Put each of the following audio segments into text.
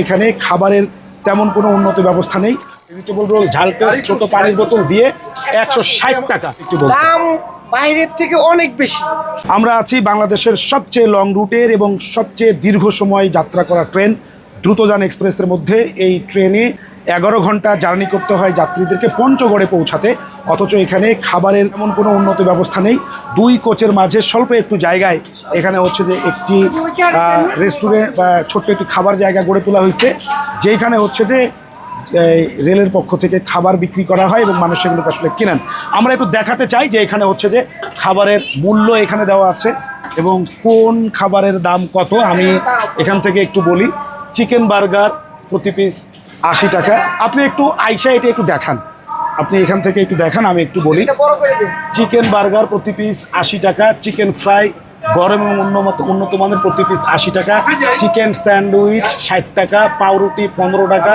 এখানে খাবারের তেমন কোনো উন্নত ব্যবস্থা নেই। ভেজিটেবল রোল ঝালকা ছোট পানির বোতল দিয়ে একশো ষাট টাকা। দাম বাইরের থেকে অনেক বেশি। আমরা আছি বাংলাদেশের সবচেয়ে লং রুটের এবং সবচেয়ে দীর্ঘ সময় যাত্রা করা ট্রেন। দ্রুতযান এক্সপ্রেসের মধ্যে এই ট্রেনে এগারো ঘণ্টা জার্নি করতে হয় যাত্রীদেরকে পঞ্চগড়ে পৌঁছাতে। অথচ এখানে খাবারের এমন কোনো উন্নত ব্যবস্থা নেই। দুই কোচের মাঝে স্বল্প একটু জায়গায় এখানে হচ্ছে যে একটি রেস্টুরেন্ট বা ছোট্ট একটি খাবার জায়গা গড়ে তোলা হয়েছে। যেখানে হচ্ছে যে রেলের পক্ষ থেকে খাবার বিক্রি করা হয় এবং মানুষ সেগুলোকে আসলে কিনেন। আমরা একটু দেখাতে চাই যে এখানে হচ্ছে যে খাবারের মূল্য এখানে দেওয়া আছে এবং কোন খাবারের দাম কত। আমি এখান থেকে একটু বলি, চিকেন বার্গার প্রতি পিস আশি টাকা। আপনি একটু আইসা এটা একটু দেখান। আপনি এখান থেকে একটু দেখান আমি একটু বলি। চিকেন বার্গার প্রতি পিস আশি টাকা চিকেন ফ্রাই গরম এবং উন্নত উন্নত মানের প্রতি পিস আশি টাকা চিকেন স্যান্ডউইচ ষাট টাকা পাউরুটি পনেরো টাকা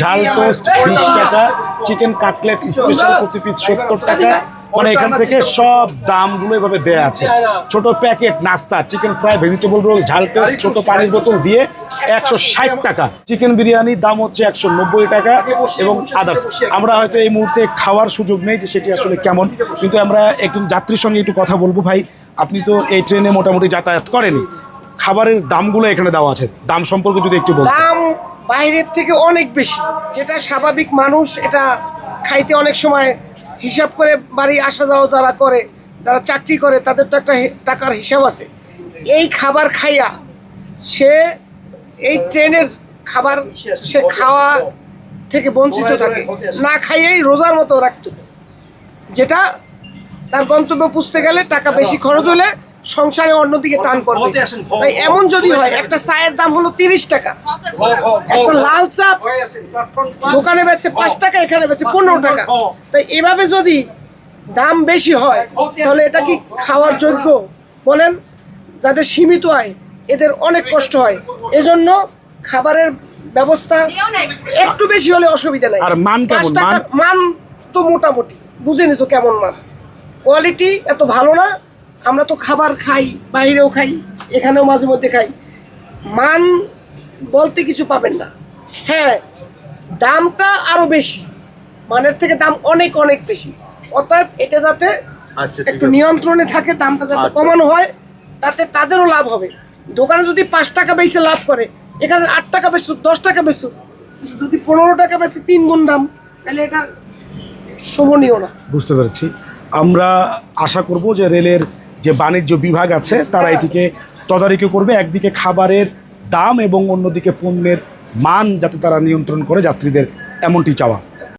ঝাল টোস্ট বিশ টাকা চিকেন কাটলেট স্পেশাল প্রতি পিস সত্তর টাকা মানে এখান থেকে সব দামগুলো এভাবে দেয়া আছে। ছোট প্যাকেট নাস্তা চিকেন ফ্রাই ভেজিটেবল রোল ঝাল টোস্ট ছোট পানির বোতল দিয়ে একশো ষাট টাকা। চিকেন বিরিয়ানির দাম হচ্ছে একশো নব্বই টাকা এবং আদার্স আমরা হয়তো এই মুহূর্তে খাওয়ার সুযোগ নেই যে সেটি আসলে কেমন। কিন্তু আমরা একটু যাত্রীর সঙ্গে একটু কথা বলব ভাই। আপনি তো এই ট্রেনে মোটামুটি যাতায়াত করেন। খাবারের দামগুলো এখানে দেওয়া আছে। দাম সম্পর্কে যদি একটু বলতেন। দাম বাইরের থেকে অনেক বেশি। যেটা স্বাভাবিক মানুষ এটা খাইতে অনেক সময় হিসাব করে বাড়ি আসা যাওয়া যারা করে যারা চাকরি করে তাদের তো একটা টাকার হিসাব আছে। এই খাবার খাইয়া সে এই ট্রেনের খাবার সে খাওয়া থেকে বঞ্চিত থাকে। না খাইয়েই রোজার মতো রাখত। যেটা তার গন্তব্য পুষতে গেলে টাকা বেশি খরচ হলে সংসারে অন্যদিকে টান পড়বে। তাই এমন যদি হয় একটা চায়ের দাম হলো তিরিশ টাকা। একটা লাল চাপ দোকানে বেছে পাঁচ টাকা এখানে বেচে পনেরো টাকা। তাই এভাবে যদি দাম বেশি হয় তাহলে এটা কি খাওয়ার যোগ্য? বলেন যাদের সীমিত আয় এদের অনেক কষ্ট হয়। এজন্য খাবারের ব্যবস্থা একটু। বেশি হলে অসুবিধা নাই। আর মান কেমন? মান তো মোটামুটি। বুঝেনি তো কেমন মান। কোয়ালিটি এত ভালো না আমরা তো খাবার খাই বাইরেও খাই এখানেও মাঝে মধ্যে খাই। মান বলতে কিছু পাবেন না। হ্যাঁ দামটা আরও বেশি। মানের থেকে দাম অনেক অনেক বেশি। অতএব এটা যাতে আচ্ছা, একটু নিয়ন্ত্রণে থাকে দামটা যাতে আচ্ছা। কমানো হয় তাতে তাদেরও লাভ হবে। দোকানে যদি পাঁচ টাকা বেশি লাভ করে এখানে আট টাকা বেশি দশ টাকা বেশি যদি পনেরো টাকা বেশি তিন গুণ দাম তাহলে এটা শোভনীয় না। বুঝতে পেরেছি। আমরা আশা করব যে রেলের যে বাণিজ্য বিভাগ আছে, তারা এটিকে তদারকি করবে। একদিকে খাবারের দাম এবং অন্যদিকে পণ্যের মান যাতে তারা নিয়ন্ত্রণ করে যাত্রীদের, এমনটি চাওয়া।